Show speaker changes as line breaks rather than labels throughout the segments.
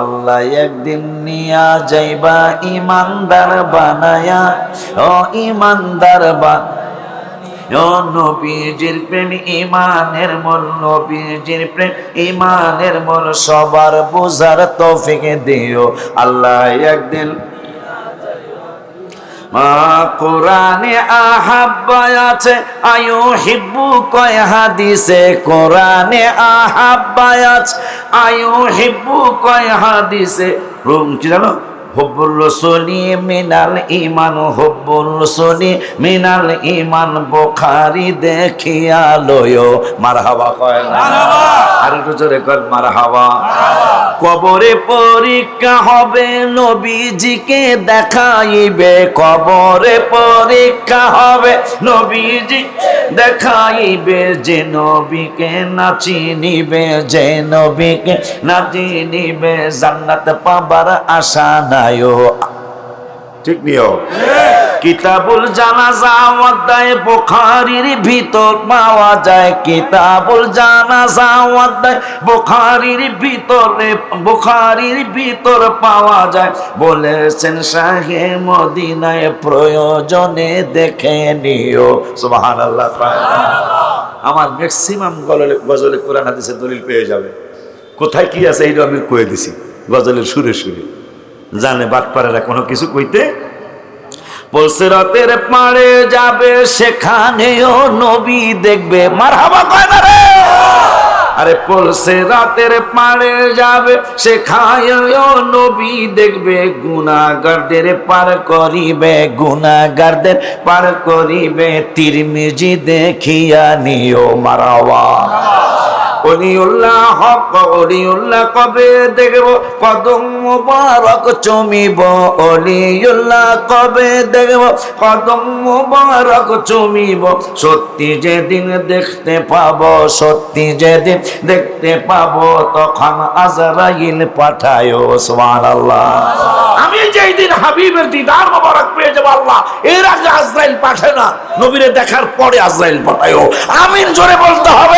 আল্লাহ একদিন নিয়া যাইবা ইমানদার বানায়া, ও ইমানদার বা নবীজির প্রেম ইমানের মূল, নবীজির প্রেম ইমানের মূল সবার বোঝার তৌফিক দিও। আল্লাহ একদিন কোরআনে আহাব্বায় আছে আয়ু হিব্বু কয় হাদিসে? কোরআনে আহাব্বায় আছে আয়ু হিব্বু কয় হাদিসে? রুম কি জানো? হব্বুল রসুলি মিনাল ইমান হব্বুল রসুলি মিনাল ইমান বোখারি দেখিয়া লয় মারহাবা কয় না? আর একটু জোরে কর মারহাবা! কবরে পরীক্ষা হবে, নবীজিকে দেখাইবে। কবরে পরীক্ষা হবে, নবীজি দেখাইবে যে নবীকে নাচি নিবে, যে নবীকে নাচি নিবে। জান্নাত পাবার আশা নাইও ঠিক নিও কিতাবুল জানাজা অধ্যায় বুখারীর ভিতর পাওয়া যায়। কিতাবুল জানাজা অধ্যায় বুখারীর ভিতরে, বুখারীর ভিতর পাওয়া যায়। বলেছেন শাহে মদিনায় প্রয়োজনে দেখে নিও। সুবহানাল্লাহ। আমার ম্যাক্সিমাম গজলে গজলে কোরআন হাদিসের দলিল পেয়ে যাবে। কোথায় কি আছে এইটা আমি কয়ে দিছি। গজলের সুরে সুরে। জানে বাটপাড়েরা কোনো কিছু কইতে বলছে রাতের পাড়ে যাবে, সেখানেও নবী দেখবে। মার হাবা কয় না রে? আরে পলসে রাতের পাড়ে যাবে, সেখানেও নবী দেখবে। গুনাগারদের পার করিবে গুনাগারদের পার করিবে, তিরমিজি দেখিয়া নিও মারাওয়া অলিউল্লাহ হক, অলিউল্লাহ কবে দেখব? কদম মুবারক চমিব, অলিউল্লাহ কবে দেখব? কদম মুবারক চমিব, সত্যি যেদিন দেখতে পাব, সত্যি যেদিন দেখতে পাব, তখন আজরাইল পাঠায় আমি যেই দিন হাবিবের দিদার মোবারক পেয়ে যাব, আল্লাহ, এর আগে আজরাইল পাঠায় না, নবীরে দেখার পরে আজরাইল পাঠায় আমিন জোরে বলতে হবে।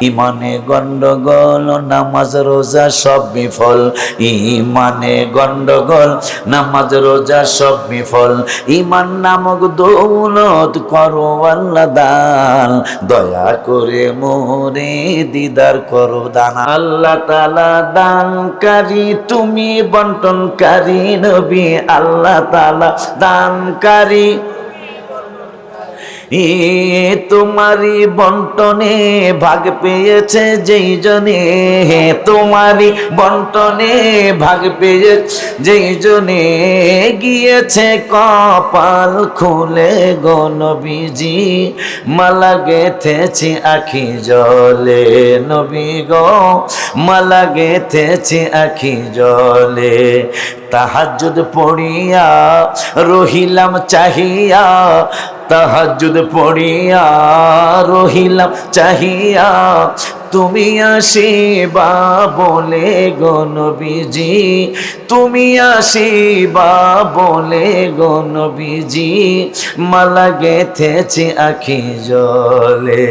ইমানে গন্ডগোল, নামাজ, রোজা সব বিফল। ইমানে গন্ডগোল, নামাজ, রোজা সব বিফল। ইমান নামক দৌলত করো আল্লাহ দান। দয়া করে মোরে দিদার করো দান। আল্লাহ তালা দানকারী, তুমি বন্টনকারী নবী। আল্লাহ তালা দানকারী তোমারি বন্টনে ভাগ পেয়েছে যেই জনে। তোমারি বন্টনে ভাগ পেয়ে যেই জনে। গিয়েছে কপাল খুলে গনবিজি মালা গেথেছি আখি জলে। নবী গো, মালা গেথেছি আখি জলে। তাহাজুদ পড়িয়া রহিলাম চাহিয়া তাহাজুদ পড়িয়া রহিলাম, চাহিয়া তুমি আসিবা বলে গণবিজি তুমি আসিবা বলে গণবিজি মালা গেথেছে আখি জলে।